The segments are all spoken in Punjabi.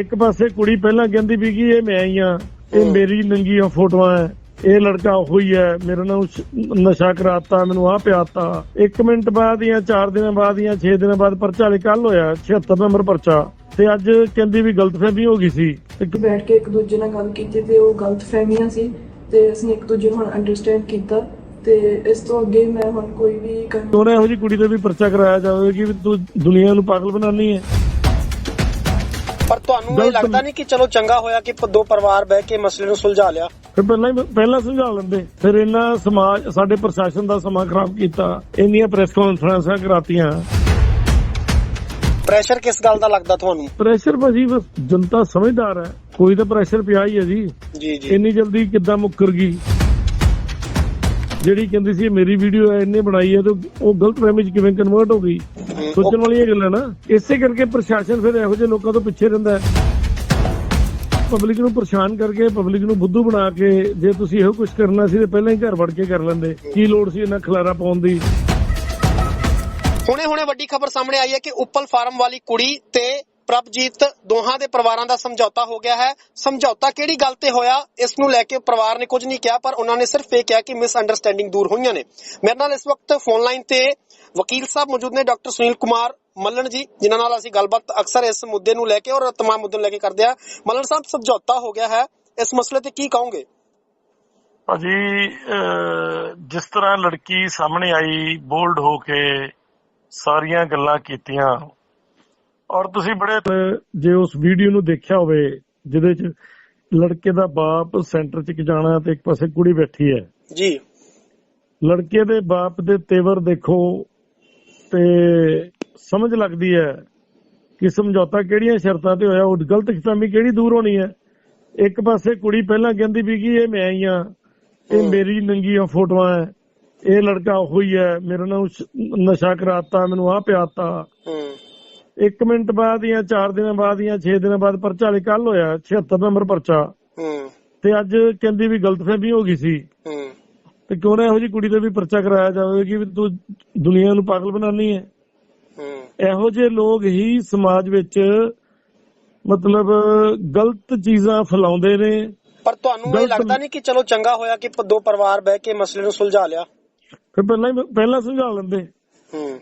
ਇੱਕ ਪਾਸੇ ਕੁੜੀ ਪਹਿਲਾਂ ਕਹਿੰਦੀ ਵੀ ਕਿ ਇਹ ਮੈਂ ਹੀ ਆ ਇਹ। ਮੇਰੀ ਨੰਗੀਆਂ ਫੋਟੋਆਂ ਹੈ ਇਹ ਲੜਕਾ ਉਹੀ ਹੈ ਮੇਰੇ ਨਾਲ ਨਸ਼ਾ ਕਰਾਤਾ ਮੈਨੂੰ ਆ ਪਿਆਤਾ। ਇੱਕ ਮਿੰਟ ਬਾਅਦ ਜਾਂ 4 ਦਿਨਾਂ ਬਾਅਦ ਜਾਂ 6 ਦਿਨਾਂ ਬਾਅਦ ਪਰਚਾ ਵਾਲੇ ਕੱਲ ਹੋਇਆ 76 ਨੰਬਰ ਪਰਚਾ। ਤੇ ਅੱਜ ਕਹਿੰਦੀ ਵੀ ਗਲਤਫਹਿਮੀ ਹੋ ਗਈ ਸੀ। ਬੈਠ ਕੇ ਇੱਕ ਦੂਜੇ ਨਾਲ ਗੱਲ ਕੀਤੀ ਤੇ ਉਹ ਗਲਤ ਫਹਿਮੀਆਂ ਸੀ ਤੇ ਅਸੀਂ ਇੱਕ ਦੂਜੇ ਨੂੰ ਅੰਡਰਸਟੈਂਡ ਕੀਤਾ ਤੇ ਇਸ ਤੋਂ ਅੱਗੇ ਮੈਂ ਹੁਣ ਕੋਈ ਵੀ ਕਰਨ ਉਹਨੇ ਇਹੋ ਜੀ ਕੁੜੀ ਤੇ ਵੀ ਪਰਚਾ ਕਰਾਇਆ ਜਾਵੇ ਕਿ ਤੂੰ ਦੁਨੀਆ ਨੂੰ ਪਾਗਲ ਬਣਾਉਣੀ ਹੈ ਪਰ ਤੁਹਾਨੂੰ ਇਹ ਲੱਗਦਾ ਨਹੀਂ ਕਿ ਚਲੋ ਚੰਗਾ ਹੋਇਆ ਕਿ ਦੋ ਪਰਿਵਾਰ ਬਹਿ ਕੇ ਮਸਲੇ ਨੂੰ ਸੁਲਝਾ ਲਿਆ? ਫਿਰ ਪਹਿਲਾਂ ਹੀ ਪਹਿਲਾਂ ਸਮਝਾ ਲੈਂਦੇ। ਫਿਰ ਇਹਨਾਂ ਸਮਾਜ ਸਾਡੇ ਪ੍ਰਸ਼ਾਸਨ ਦਾ ਸਮਾਂ ਖਰਾਬ ਕੀਤਾ। ਇੰਨੀਆਂ ਪ੍ਰੈਸ ਕਾਨਫਰੰਸਾਂ ਕਰਾਤੀਆਂ। ਪ੍ਰੈਸ਼ਰ ਕਿਸ ਗੱਲ ਦਾ ਲੱਗਦਾ ਤੁਹਾਨੂੰ? ਪ੍ਰੈਸ਼ਰ ਭਾਜੀ ਬਸ ਜਨਤਾ ਸਮਝਦਾਰ ਹੈ। ਕੋਈ ਤਾਂ ਪ੍ਰੈਸ਼ਰ ਪਿਆ ਹੀ ਹੈ ਜੀ। ਜੀ ਜੀ। ਇੰਨੀ ਜਲਦੀ ਕਿੱਦਾਂ ਮੁੱਕਰ ਗਈ? ਜਿਹੜੀ ਕਹਿੰਦੀ ਸੀ ਇਹ ਮੇਰੀ ਵੀਡੀਓ ਹੈ ਇਹਨੇ ਬਣਾਈ ਹੈ ਤੇ ਉਹ ਗਲਤ ਫਹਿਮੀ ਚ ਕਿਵੇਂ ਕਨਵਰਟ ਹੋ ਗਈ? ਸੋਚਣ ਵਾਲੀਆਂ ਗੱਲਾਂ ਨਾ। ਇਸੇ ਕਰਕੇ ਪ੍ਰਸ਼ਾਸਨ ਫਿਰ ਇਹੋ ਜਿਹੇ ਲੋਕਾਂ ਤੋਂ ਪਿੱਛੇ ਰਹਿੰਦਾ ਹੈ। ਪਬਲਿਕ ਨੂੰ ਪਰੇਸ਼ਾਨ ਕਰਕੇ ਪਬਲਿਕ ਨੂੰ ਬੁੱਧੂ ਬਣਾ ਕੇ ਜੇ ਤੁਸੀਂ ਇਹੋ ਕੁਝ ਕਰਨਾ ਸੀ ਤੇ ਪਹਿਲਾਂ ਹੀ ਘਰ ਵੜ ਕੇ ਕਰ ਲੈਂਦੇ। ਕੀ ਲੋੜ ਸੀ ਇਹਨਾਂ ਖਲਾਰਾ ਪਾਉਣ ਦੀ? ਹੁਣੇ ਹੁਣੇ ਵੱਡੀ ਖਬਰ ਸਾਹਮਣੇ ਆਈ ਹੈ ਕਿ ਉੱਪਲ ਫਾਰਮ ਵਾਲੀ ਕੁੜੀ ਤੇ ਪ੍ਰਭਜੀਤ, ਦੋਹਾਂ ਦੇ ਪਰਿਵਾਰਾਂ ਦਾ ਸਮਝੌਤਾ ਹੋ ਗਿਆ ਹੈ। ਸਮਝੌਤਾ ਕਿਹੜੀ ਗੱਲ ਤੇ ਹੋਇਆ? ਇਸ ਨੂੰ ਲੈ ਕੇ ਪਰਿਵਾਰ ਨੇ ਕੁਝ ਨਹੀਂ ਕਿਹਾ, ਪਰ ਉਹਨਾਂ ਨੇ ਸਿਰਫ ਇਹ ਕਿਹਾ ਕਿ ਮਿਸ ਅੰਡਰਸਟੈਂਡਿੰਗ ਦੂਰ ਹੋਈਆਂ ਨੇ। ਮੇਰੇ ਨਾਲ ਇਸ ਵਕਤ ਫੋਨ ਲਾਈਨ ਤੇ ਵਕੀਲ ਸਾਹਿਬ ਮੌਜੂਦ ਨੇ, ਡਾਕਟਰ ਸੁਨੀਲ ਕੁਮਾਰ ਮੱਲਣ ਜੀ, ਜਿਨ੍ਹਾਂ ਨਾਲ ਅਸੀਂ ਗੱਲਬਾਤ ਅਕਸਰ ਇਸ ਮੁੱਦੇ ਨੂੰ ਲੈ ਕੇ ਔਰ ਤਮਾਮ ਮੁੱਦਿਆਂ ਲੈ ਕੇ ਕਰਦੇ ਆ ਮੱਲਣ ਸਾਹਿਬ, ਸਮਝੌਤਾ ਹੋ ਗਿਆ ਹੈ। ਇਸ ਮਸਲੇ ਤੇ ਕੀ ਕਹੋਗੇ? ਭਾਜੀ ਜਿਸ ਤਰ੍ਹਾਂ ਲੜਕੀ ਸਾਹਮਣੇ ਆਈ, ਬੋਲਡ ਹੋ ਕੇ ਸਾਰੀਆਂ ਗੱਲਾਂ ਕੀਤੀਆਂ ਔਰ ਤੁਸੀਂ ਬੜੇ ਜੇ ਉਸ ਵੀਡੀਓ ਨੂੰ ਦੇਖਿਆ ਹੋਵੇ ਜਿਹਦੇ ਚ ਲੜਕੇ ਦਾ ਬਾਪ ਸੈਂਟਰ ਚ ਜਾਣਾ ਤੇ ਇੱਕ ਪਾਸੇ ਕੁੜੀ ਬੈਠੀ ਹੈ। ਜੀ। ਲੜਕੇ ਦੇ ਬਾਪ ਦੇ ਤੇਵਰ ਦੇਖੋ ਤੇ ਸਮਝ ਲੱਗਦੀ ਹੈ ਕਿ ਸਮਝੌਤਾ ਕਿਹੜੀਆਂ ਸ਼ਰਤਾਂ ਤੇ ਹੋਇਆ ਉਹ ਗਲਤ ਫਹਿਮੀ ਕਿਹੜੀ ਦੂਰ ਹੋਣੀ ਹੈ। ਇੱਕ ਪਾਸੇ ਕੁੜੀ ਪਹਿਲਾਂ ਕਹਿੰਦੀ ਵੀ ਕਿ ਇਹ ਮੈਂ ਹੀ ਆ ਇਹ। ਮੇਰੀ ਨੰਗੀਆਂ ਫੋਟੋਆਂ ਹੈ ਇਹ ਲੜਕਾ ਉਹੀ ਹੈ ਮੇਰੇ ਨਾਲ ਨਸ਼ਾ ਕਰਾਤਾ ਮੈਨੂੰ ਆ ਪਿਆਤਾ। ਹੂੰ ਇੱਕ ਮਿੰਟ ਬਾਅਦ ਜਾਂ 4 ਦਿਨਾਂ ਬਾਅਦ ਜਾਂ 6 ਦਿਨਾਂ ਬਾਅਦ ਪਰਚਾ ਵਾਲੇ ਕੱਲ ਹੋਇਆ 76 ਨੰਬਰ ਪਰਚਾ। ਹੂੰ। ਤੇ ਅੱਜ ਕਹਿੰਦੀ ਵੀ ਗਲਤਫਹਿਮੀ ਹੋ ਗਈ ਸੀ। ਹੂੰ। ਤੇ ਕਿਉਂ ਨਾ ਇਹੋ ਜੀ ਕੁੜੀ ਤੇ ਵੀ ਪਰਚਾ ਕਰਾਇਆ ਜਾਵੇ ਕਿ ਵੀ ਤੂੰ ਦੁਨੀਆ ਨੂੰ ਪਾਗਲ ਬਣਾਉਣੀ ਹੈ। ਹੂੰ। ਇਹੋ ਜਿਹੇ ਲੋਕ ਹੀ ਸਮਾਜ ਵਿੱਚ ਮਤਲਬ ਗਲਤ ਚੀਜ਼ਾਂ ਫੈਲਾਉਂਦੇ ਨੇ। ਪਰ ਤੁਹਾਨੂੰ ਇਹ ਲੱਗਦਾ ਨਹੀਂ ਕਿ ਚਲੋ ਚੰਗਾ ਹੋਇਆ ਕਿ ਦੋ ਪਰਿਵਾਰ ਬਹਿ ਕੇ ਮਸਲੇ ਨੂੰ ਸੁਲਝਾ ਲਿਆ? ਫਿਰ ਪਹਿਲਾਂ ਹੀ ਪਹਿਲਾਂ ਸਮਝਾ ਲੈਂਦੇ।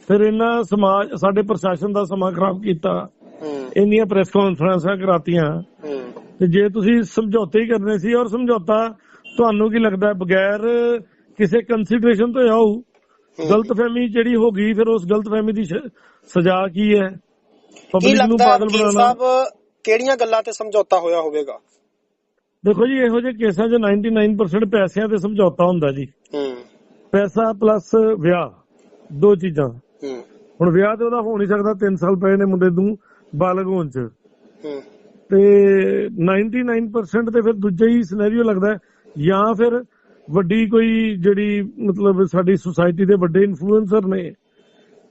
ਫਿਰ ਇਹਨਾਂ ਸਮਾਜ ਸਾਡੇ ਪ੍ਰਸ਼ਾਸਨ ਦਾ ਸਮਾਂ ਖਰਾਬ ਕੀਤਾ। ਇੰਨੀਆਂ ਪ੍ਰੈਸ ਕਾਨਫਰੰਸਾਂ ਕਰਾਤੀਆਂ। ਤੇ ਜੇ ਤੁਸੀਂ ਸਮਝੌਤੇ ਹੀ ਕਰਨੇ ਸੀ ਔਰ ਸਮਝੌਤਾ ਤੁਹਾਨੂੰ ਕੀ ਲੱਗਦਾ ਹੈ, ਬਗੈਰ ਕਿਸੇ ਕੰਸੀਡਰੇਸ਼ਨ ਤੋਂ ਆਉ ਗਲਤਫਹਿਮੀ ਜਿਹੜੀ ਹੋ ਗਈ ਫਿਰ ਉਸ ਗਲਤਫਹਿਮੀ ਦੀ ਸਜ਼ਾ ਕੀ ਹੈ? ਪਬਲਿਕ ਨੂੰ ਪਾਗਲ ਵਕੀਲ ਬਣਾਉਣਾ? ਸਾਹਿਬ ਕਿਹੜੀਆਂ ਗੱਲਾਂ ਤੇ ਸਮਝੌਤਾ ਹੋਇਆ ਹੋਵੇਗਾ? ਦੇਖੋ ਜੀ ਇਹੋ ਜਿਹੇ ਕੇਸਾਂ 'ਚ 99% ਪੈਸਿਆਂ ਤੇ ਸਮਝੌਤਾ ਹੁੰਦਾ ਜੀ। ਪੈਸਾ ਪਲੱਸ ਵਿਆਹ। ਦੋ ਚੀਜ਼ਾਂ। ਹੂੰ। ਹੁਣ ਵਿਆਹ ਤੇ ਉਹਦਾ ਹੋ ਨਹੀਂ ਸਕਦਾ 3 ਸਾਲ ਪਏ ਨੇ ਮੁੰਡੇ ਨੂੰ ਬਾਲਗ ਹੋਣ 'ਚ। ਹੂੰ। ਤੇ 99% ਤੇ ਫਿਰ ਦੂਜਾ ਹੀ ਸਿਨੈਰੀਓ ਲੱਗਦਾ ਜਾਂ ਫਿਰ ਵੱਡੀ ਕੋਈ ਜਿਹੜੀ ਮਤਲਬ ਸਾਡੀ ਸੁਸਾਇਟੀ ਦੇ ਵੱਡੇ ਇਨਫਲੂਐਂਸਰ ਨੇ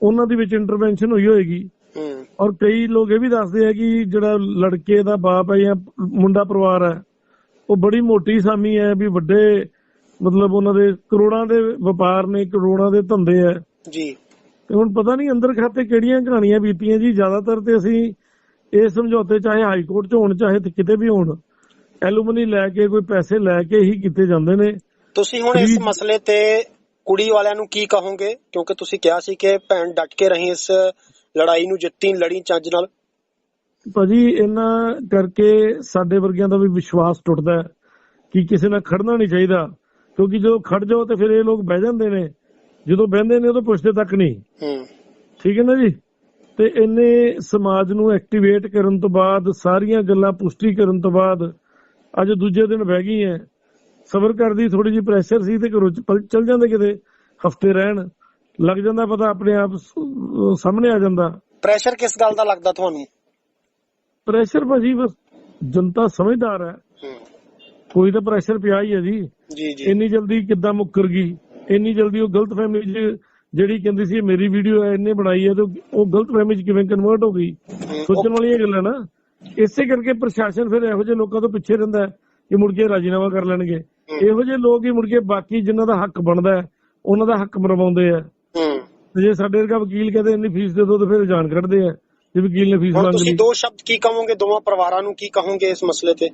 ਉਹਨਾਂ ਦੀ ਵਿੱਚ ਇੰਟਰਵੈਂਸ਼ਨ ਹੋਈ ਹੋਏਗੀ। ਔਰ ਕਈ ਲੋਕ ਇਹ ਵੀ ਦੱਸਦੇ ਆ ਕਿ ਜਿਹੜਾ ਲੜਕੇ ਦਾ ਬਾਪ ਹੈ ਜਾਂ ਮੁੰਡਾ ਪਰਿਵਾਰ ਹੈ ਉਹ ਬੜੀ ਮੋਟੀ ਸਾਮੀ ਹੈ ਵੀ ਵੱਡੇ ਮਤਲਬ ਉਹਨਾਂ ਦੇ ਕਰੋੜਾਂ ਦੇ ਵਪਾਰ ਨੇ ਕਰੋੜਾਂ ਦੇ ਧੰਦੇ ਹੈ। ਜੀ। ਤੇ ਹੁਣ ਪਤਾ ਨਹੀਂ ਅੰਦਰ ਖਾਤੇ ਕਿਹੜੀਆਂ ਕਹਾਣੀਆਂ ਬੀਤੀਆਂ ਜੀ। ਜ਼ਿਆਦਾਤਰ ਤੇ ਅਸੀਂ ਇਹ ਸਮਝੌਤੇ ਚਾਹੇ ਹਾਈ ਕੋਰਟ 'ਚ ਹੋਣ ਚਾਹੇ ਤੇ ਕਿਤੇ ਵੀ ਹੋਣ ਐਲੂਮਨੀ ਲੈ ਕੇ ਕੋਈ ਪੈਸੇ ਲੈ ਕੇ ਹੀ ਕੀਤੇ ਜਾਂਦੇ ਨੇ। ਤੁਸੀਂ ਹੁਣ ਇਸ। ਮਸਲੇ ਤੇ ਕੁੜੀ ਵਾਲਿਆਂ ਨੂੰ ਕੀ ਕਹੋਗੇ? ਕਿਉਂਕਿ ਤੁਸੀਂ ਕਿਹਾ ਸੀ ਕਿ ਭੈਣ ਡਟ ਕੇ ਰਹੀ ਇਸ ਲੜਾਈ ਨੂੰ ਜਿੱਤੀ ਲੜੀ ਚੱਜ ਨਾਲ। ਭਾਜੀ ਇਹਨਾਂ ਕਰਕੇ ਸਾਡੇ ਵਰਗਿਆਂ ਦਾ ਵੀ ਵਿਸ਼ਵਾਸ ਟੁੱਟਦਾ ਕਿ ਕਿਸੇ ਨਾਲ ਖੜਨਾ ਨਹੀਂ ਚਾਹੀਦਾ। ਕਿਉਂਕਿ ਜਦੋਂ ਖੜ ਜਾਓ ਤੇ ਫਿਰ ਇਹ ਲੋਕ ਬਹਿ ਜਾਂਦੇ ਨੇ। ਜਦੋਂ ਬਹਿੰਦੇ ਨੇ ਉਦੋਂ ਪੁੱਛਦੇ ਤੱਕ ਨਹੀਂ। ਹੂੰ। ਠੀਕ ਹੈ ਨਾ ਜੀ? ਤੇ ਇਹਨੇ ਸਮਾਜ ਨੂੰ ਐਕਟੀਵੇਟ ਕਰਨ ਤੋਂ ਬਾਅਦ ਸਾਰੀਆਂ ਗੱਲਾਂ ਪੁਸ਼ਟੀ ਕਰਨ ਤੋਂ ਬਾਅਦ ਅੱਜ ਦੂਜੇ ਦਿਨ ਬਹਿ ਗਈ ਹੈ ਸਬਰ ਕਰਦੀ ਥੋੜੀ ਜਿਹੀ ਪ੍ਰੈਸ਼ਰ ਸੀ ਤੇ ਘਰੋਂ ਚਲ ਜਾਂਦੇ ਕਿਤੇ ਹਫ਼ਤੇ ਰਹਿਣ ਲੱਗ ਜਾਂਦਾ ਪਤਾ ਆਪਣੇ ਆਪ ਸਾਹਮਣੇ ਆ ਜਾਂਦਾ। ਪ੍ਰੈਸ਼ਰ ਕਿਸ ਗੱਲ ਦਾ ਲੱਗਦਾ ਤੁਹਾਨੂੰ? ਪ੍ਰੈਸ਼ਰ ਭਾਜੀ ਬਸ ਜਨਤਾ ਸਮਝਦਾਰ ਹੈ। ਹੂੰ। ਕੋਈ ਤਾਂ ਪ੍ਰੈਸ਼ਰ ਪਿਆ ਹੀ ਹੈ ਜੀ। ਜੀ ਜੀ। ਇੰਨੀ ਜਲਦੀ ਕਿੱਦਾਂ ਮੁੱਕਰ ਗਈ? ਇੰਨੀ ਜਲਦੀ ਉਹ ਗਲਤ ਫਹਿਮੀ ਚ ਜਿਹੜੀ ਕਹਿੰਦੀ ਸੀ ਮੇਰੀ ਵੀਡੀਓ ਹੈ ਇਹਨੇ ਬਣਾਈ ਹੈ ਤੇ ਉਹ ਗਲਤ ਫਹਿਮੀ ਚ ਕਿਵੇਂ ਕਨਵਰਟ ਹੋ ਗਈ? ਸੋਚਣ ਵਾਲੀਆਂ ਗੱਲਾਂ ਨਾ। ਇਸੇ ਕਰਕੇ ਪ੍ਰਸ਼ਾਸਨ ਫਿਰ ਇਹੋ ਜਿਹੇ ਲੋਕਾਂ ਤੋਂ ਪਿੱਛੇ ਰਹਿੰਦਾ ਹੈ ਕਿ ਮੁੜ ਕੇ ਰਾਜੀਨਾਮਾ ਕਰ ਲੈਣਗੇ। ਇਹੋ ਜਿਹੇ ਲੋਕ ਹੀ ਮੁੜ ਕੇ ਬਾਕੀ ਜਿਨ੍ਹਾਂ ਦਾ ਹੱਕ ਬਣਦਾ ਹੈ ਉਹਨਾਂ ਦਾ ਹੱਕ ਮਰਵਾਉਂਦੇ ਆ। ਜੇ ਸਾਡੇ ਵਰਗਾ ਵਕੀਲ ਕਹਿੰਦੇ ਇੰਨੀ ਫੀਸ ਦੇ ਦਿਓ ਤੇ ਫਿਰ ਜਾਨ ਕੱਢਦੇ ਆ ਜੇ ਵਕੀਲ ਨੇ ਫੀਸ ਮੰਗ ਤੁਸੀਂ ਲਈ। ਦੋ ਸ਼ਬਦ ਕੀ ਕਹੋਗੇ? ਦੋਵਾਂ ਪਰਿਵਾਰਾਂ ਨੂੰ ਕੀ ਕਹੋਗੇ ਇਸ ਮਸਲੇ ਤੇ?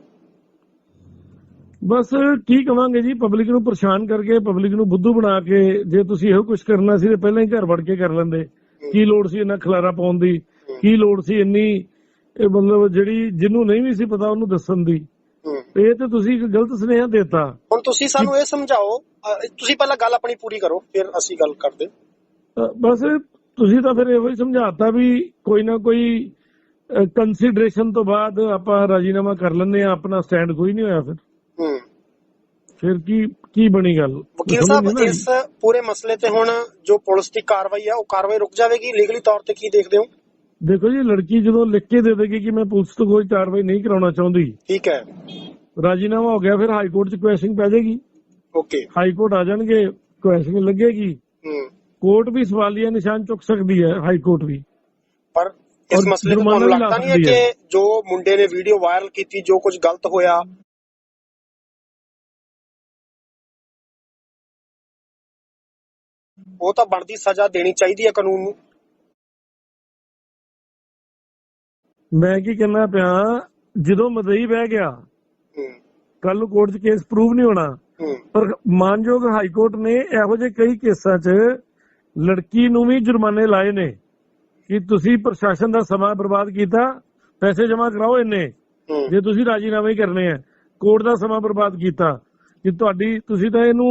ਬਸ ਕੀ ਕਵਾਂਗੇ ਜੀ ਪਬਲਿਕ ਨੂੰ ਪਰੇਸ਼ਾਨ ਕਰਕੇ ਪਬਲਿਕ ਨੂੰ ਬੁੱਧੂ ਬਣਾ ਕੇ ਜੇ ਤੁਸੀਂ ਇਹੋ ਕੁਝ ਕਰਨਾ ਸੀ ਤੇ ਪਹਿਲਾਂ ਹੀ ਘਰ ਵੜ ਕੇ ਕਰ ਲੈਂਦੇ। ਕੀ ਲੋੜ ਸੀ ਇੰਨਾ ਖਲਾਰਾ ਪਾਉਣ ਦੀ? ਕੀ ਲੋੜ ਸੀ ਇੰਨੀ ਇਹ ਮਤਲਬ ਜਿਹੜੀ ਜਿਹਨੂੰ ਨਹੀਂ ਵੀ ਸੀ ਪਤਾ ਉਹਨੂੰ ਦੱਸਣ ਦੀ? ਇਹ ਤੇ ਤੁਸੀਂ ਇੱਕ ਗਲਤ ਸੁਨੇਹਾ ਦੇਤਾ। ਹੁਣ ਤੁਸੀਂ ਸਾਨੂੰ ਇਹ ਸਮਝਾਓ ਤੁਸੀਂ ਪਹਿਲਾਂ ਗੱਲ ਆਪਣੀ ਪੂਰੀ ਕਰੋ ਫਿਰ ਅਸੀਂ ਗੱਲ ਕਰਦੇ। ਬਸ ਤੁਸੀਂ ਤਾਂ ਫਿਰ ਇਹੋ ਹੀ ਸਮਝਾਤਾ ਵੀ ਕੋਈ ਨਾ ਕੋਈ ਕੰਸੀਡਰੇਸ਼ਨ ਤੋਂ ਬਾਅਦ ਆਪਾਂ ਰਾਜੀਨਾਮਾ ਕਰ ਲੈਂਦੇ ਆ ਆਪਣਾ ਸਟੈਂਡ ਕੋਈ ਨਹੀਂ ਹੋਇਆ ਫਿਰ। ਫਿਰ ਕੀ ਕੀ ਬਣੀ ਗੱਲ? ਵਕੀਲ ਸਾਹਿਬ ਨਾ ਇਸ ਪੂਰੇ ਮਸਲੇ ਤੇ ਹੁਣ ਜੋ ਪੁਲਿਸ ਦੀ ਕਾਰਵਾਈ ਹੈ ਉਹ ਕਾਰਵਾਈ ਰੁਕ ਜਾਵੇਗੀ? ਲੀਗਲੀ ਤੌਰ ਤੇ ਕੀ ਦੇਖਦੇ ਹੋ? ਦੇਖੋ ਜੀ ਲੜਕੀ ਜਦੋਂ ਲਿਖ ਕੇ ਦੇ ਦੇਗੀ ਕਿ ਮੈਂ ਪੁਲਿਸ ਤੋਂ ਕੋਈ ਕਾਰਵਾਈ ਨਹੀਂ ਕਰਾਉਣਾ ਚਾਹੁੰਦੀ। ਠੀਕ ਹੈ। ਰਾਜੀਨਾਮਾ ਹੋ ਗਿਆ ਫਿਰ ਹਾਈ ਕੋਰਟ 'ਚ ਕੁਐਸਚਨ ਪੈ ਜਾਏਗੀ। ਓਕੇ। ਹਾਈ ਕੋਰਟ ਆ ਜਾਣਗੇ ਕੁਐਸਚਨ ਲੱਗੇਗੀ। ਹੂੰ। ਕੋਰਟ ਵੀ ਸਵਾਲੀਆ ਨਿਸ਼ਾਨ ਚੁੱਕ ਸਕਦੀ ਹੈ ਹਾਈ ਕੋਰਟ ਵੀ। ਪਰ ਇਸ ਮਸਲੇ ਤੁਹਾਨੂੰ ਲਾ ਲੱਗਦਾ ਨਹੀਂ ਹੈ। ਕਿ ਜੋ ਮੁੰਡੇ ਨੇ ਵੀਡੀਓ ਵਾਇਰਲ ਕੀਤੀ ਜੋ ਕੁਝ ਗਲਤ ਹੋਇਆ ਉਹ ਤਾਂ ਬਣਦੀ ਸਜ਼ਾ ਦੇਣੀ ਚਾਹੀਦੀ ਹੈ ਕਾਨੂੰਨ ਨੂੰ। ਮੈਂ ਕੀ ਕਹਿਣਾ ਪਿਆ ਜਦੋਂ ਮਦਈ ਬਹਿ ਗਿਆ ਕੱਲ ਨੂੰ ਕੋਰਟ 'ਚ ਕੇਸ ਪ੍ਰੂਵ ਨਹੀਂ ਹੋਣਾ। ਪਰ ਮਾਨਯੋਗ ਹਾਈ ਕੋਰਟ ਨੇ ਇਹੋ ਜਿਹੇ ਕਈ ਕੇਸਾਂ 'ਚ ਲੜਕੀ ਨੂੰ ਵੀ ਜੁਰਮਾਨੇ ਲਾਏ ਨੇ ਕਿ ਤੁਸੀਂ ਪ੍ਰਸ਼ਾਸਨ ਦਾ ਸਮਾਂ ਬਰਬਾਦ ਕੀਤਾ ਪੈਸੇ ਜਮ੍ਹਾਂ ਕਰਾਓ ਇੰਨੇ। ਜੇ ਤੁਸੀਂ ਰਾਜੀਨਾਮੇ ਕਰਨੇ ਆ ਕੋਰਟ ਦਾ ਸਮਾਂ ਬਰਬਾਦ ਕੀਤਾ ਕਿ ਤੁਹਾਡੀ ਤੁਸੀਂ ਤਾਂ ਇਹਨੂੰ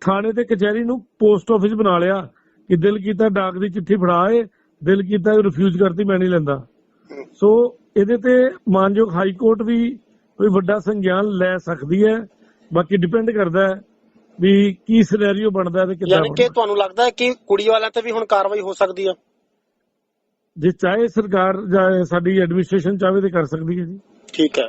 ਥਾਣੇ ਤੇ ਕਚਹਿਰੀ ਨੂੰ ਪੋਸਟ ਆਫਿਸ ਬਣਾ ਲਿਆ ਕਿ ਦਿਲ ਕੀਤਾ ਡਾਕ ਦੀ ਚਿੱਠੀ ਫੜਾਏ ਦਿਲ ਕੀਤਾ ਰਿਫਿਊਜ਼ ਕਰਤੀ ਮੈਂ ਨਹੀਂ ਲੈਂਦਾ। ਸੋ ਇਹਦੇ ਤੇ ਮਾਨਯੋਗ ਹਾਈ ਕੋਰਟ ਵੀ ਕੋਈ ਵੱਡਾ ਸੰਗਿਆਨ ਲੈ ਸਕਦੀ ਹੈ ਬਾਕੀ ਡਿਪੈਂਡ ਕਰਦਾ ਹੈ ਵੀ ਕੀ ਸਿਨੈਰੀਓ ਬਣਦਾ ਤੇ ਕਿੱਦਾਂ ਯਾਨੀ ਕਿ ਤੁਹਾਨੂੰ ਲੱਗਦਾ ਹੈ ਕਿ ਕੁੜੀ ਵਾਲਿਆਂ ਤੇ ਵੀ ਹੁਣ ਕਾਰਵਾਈ ਹੋ ਸਕਦੀ ਹੈ? ਜੇ ਚਾਹੇ ਸਰਕਾਰ ਜਾਂ ਸਾਡੀ ਐਡਮਿਨਿਸਟ੍ਰੇਸ਼ਨ ਚਾਹੇ ਤੇ ਕਰ ਸਕਦੀ ਹੈ ਜੀ। ਠੀਕ ਹੈ।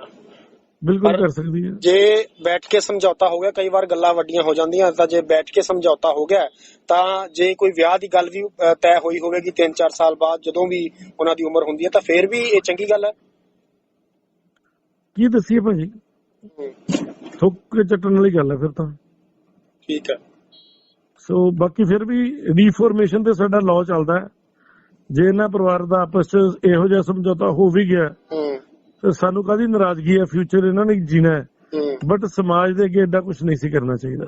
ਬਿਲਕੁਲ ਕਰ ਸਕਦੀ ਹੈ। ਜੇ ਬੈਠ ਕੇ ਸਮਝੌਤਾ ਹੋ ਗਿਆ ਕਈ ਵਾਰ ਗੱਲਾਂ ਵੱਡੀਆਂ ਹੋ ਜਾਂਦੀਆਂ ਤਾਂ ਜੇ ਬੈਠ ਕੇ ਸਮਝੌਤਾ ਹੋ ਗਿਆ ਤਾਂ ਜੇ ਕੋਈ ਵਿਆਹ ਦੀ ਗੱਲ ਵੀ ਤੈਅ ਹੋਈ ਹੋਵੇਗੀ 3-4 ਸਾਲ ਬਾਅਦ ਜਦੋਂ ਵੀ ਉਹਨਾਂ ਦੀ ਉਮਰ ਹੁੰਦੀ ਹੈ ਤਾਂ ਫਿਰ ਵੀ ਇਹ ਚੰਗੀ ਗੱਲ ਹੈ? ਕੀ ਦੱਸੀਏ ਭਾਜੀ? ਥੁੱਕ ਕੇ ਚੱਟਣ ਵਾਲੀ ਗੱਲ ਹੈ ਫਿਰ ਤਾਂ। ਠੀਕ ਹੈ। ਸੋ ਬਾਕੀ ਫਿਰ ਵੀ ਰੀਫਾਰਮੇਸ਼ਨ ਤੇ ਸਾਡਾ ਲਾਅ ਚੱਲਦਾ ਹੈ। ਜੇ ਇਹਨਾਂ ਪਰਿਵਾਰ ਦਾ ਆਪਸ ਚ ਇਹੋ ਜਿਹਾ ਸਮਝੌਤਾ ਹੋ ਵੀ ਗਿਆ ਸਾਨੂੰ ਕਾਦੀ ਨਾਰਾਜ਼ਗੀ ਹੈ ਫਿਊਚਰ ਇਹਨਾਂ ਨੇ ਜੀਣਾ ਹੈ ਹੂੰ ਬਟ ਸਮਾਜ ਦੇ ਅੱਗੇ ਏਡਾ ਕੁਝ ਨਹੀਂ ਸੀ ਕਰਨਾ ਚਾਹੀਦਾ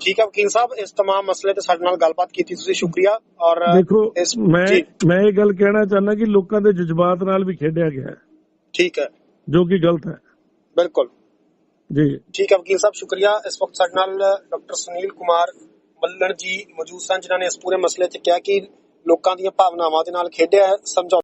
ਠੀਕ ਹੈ ਵਕੀਲ ਸਾਹਿਬ ਇਸ तमाम ਮਸਲੇ ਤੇ ਸਾਡੇ ਨਾਲ ਗੱਲਬਾਤ ਕੀਤੀ ਤੁਸੀਂ ਸ਼ੁਕਰੀਆ ਔਰ ਦੇਖੋ ਇਸ ਮੈਂ ਜੀ ਮੈਂ ਇਹ ਗੱਲ ਕਹਿਣਾ ਚਾਹੁੰਦਾ ਕਿ ਲੋਕਾਂ ਦੇ ਜਜ਼ਬਾਤ ਨਾਲ ਵੀ ਖੇਡਿਆ ਗਿਆ ਹੈ ਠੀਕ ਹੈ ਜੋ ਕਿ ਗਲਤ ਹੈ ਬਿਲਕੁਲ ਜੀ ਠੀਕ ਹੈ ਵਕੀਲ ਸਾਹਿਬ ਸ਼ੁਕਰੀਆ ਇਸ ਵਕਤ ਸਾਡੇ ਨਾਲ ਡਾਕਟਰ ਸੁਨੀਲ ਕੁਮਾਰ ਮੱਲਣ ਜੀ ਮੌਜੂਦ ਸਨ ਜਿਨ੍ਹਾਂ ਨੇ ਇਸ ਪੂਰੇ ਮਸਲੇ ਤੇ ਕਿਹਾ ਕਿ ਲੋਕਾਂ ਦੀਆਂ ਭਾਵਨਾਵਾਂ ਦੇ ਨਾਲ ਖੇਡਿਆ ਹੈ ਸਮਝੌਤਾ